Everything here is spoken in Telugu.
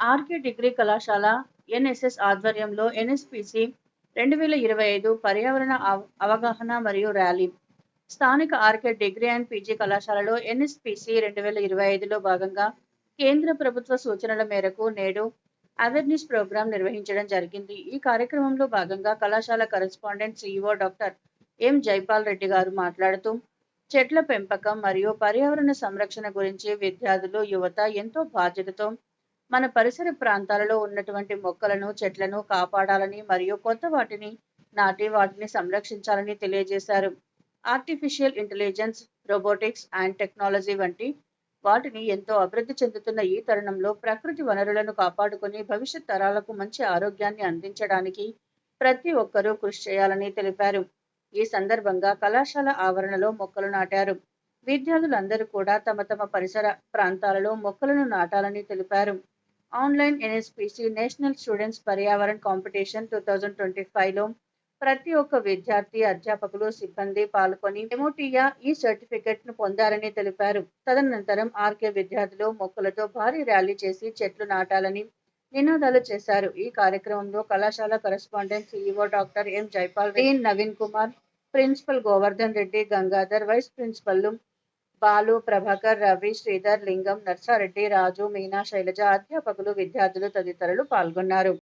ఆర్కే డిగ్రీ కళాశాల ఎన్ఎస్ఎస్ ఆధ్వర్యంలో ఎన్ఎస్పిసి రెండు వేల ఇరవై ఐదు పర్యావరణ అవగాహన మరియు ర్యాలీ. స్థానిక ఆర్కే డిగ్రీ అండ్ పీజీ కళాశాలలో ఎన్ఎస్పిసి రెండు వేల ఇరవై ఐదులో భాగంగా కేంద్ర ప్రభుత్వ సూచనల మేరకు నేడు అవేర్నెస్ ప్రోగ్రాం నిర్వహించడం జరిగింది. ఈ కార్యక్రమంలో భాగంగా కళాశాల correspondent CEO doctor M Jaipal Reddy garu మాట్లాడుతూ చెట్ల పెంపకం మరియు పర్యావరణ సంరక్షణ గురించి విద్యార్థులు యువత ఎంతో బాధ్యతతో మన పరిసర ప్రాంతాలలో ఉన్నటువంటి మొక్కలను చెట్లను కాపాడాలని మరియు కొత్త వాటిని నాటి వాటిని సంరక్షించాలని తెలియజేశారు. Artificial intelligence robotics and technology వంటి వాటిని ఎంతో అభివృద్ధి చెందుతున్న ఈ తరుణంలో ప్రకృతి వనరులను కాపాడుకొని భవిష్యత్ తరాలకు మంచి ఆరోగ్యాన్ని అందించడానికి ప్రతి ఒక్కరూ కృషి చేయాలని తెలిపారు. ఈ సందర్భంగా కళాశాల ఆవరణలో మొక్కలు నాటారు. విద్యార్థులందరూ కూడా తమ తమ పరిసర ప్రాంతాలలో మొక్కలను నాటాలని తెలిపారు. ఆన్లైన్ ఎన్ఎస్పిసి నేషనల్ స్టూడెంట్స్ పర్యావరణ కాంపిటీషన్ టూ థౌజండ్ ట్వంటీ ఫైవ్లో ప్రతి ఒక్క విద్యార్థి అధ్యాపకులు సిబ్బంది పాల్గొని ఎమోటియా ఈ సర్టిఫికెట్ను పొందారని తెలిపారు. తదనంతరం ఆర్కే విద్యార్థులు మొక్కలతో భారీ ర్యాలీ చేసి చెట్లు నాటాలని నినాదాలు చేశారు. ఈ కార్యక్రమంలో కళాశాల correspondent CEO doctor M Jaipal Reddy Naveen Kumar principal Govardhan Reddy Gangadhar vice principal Balu Prabhakar Ravi Sridhar Lingam Narsareddy Raju Meena Sailaja అధ్యాపకులు విద్యార్థులు తదితరులు పాల్గొన్నారు.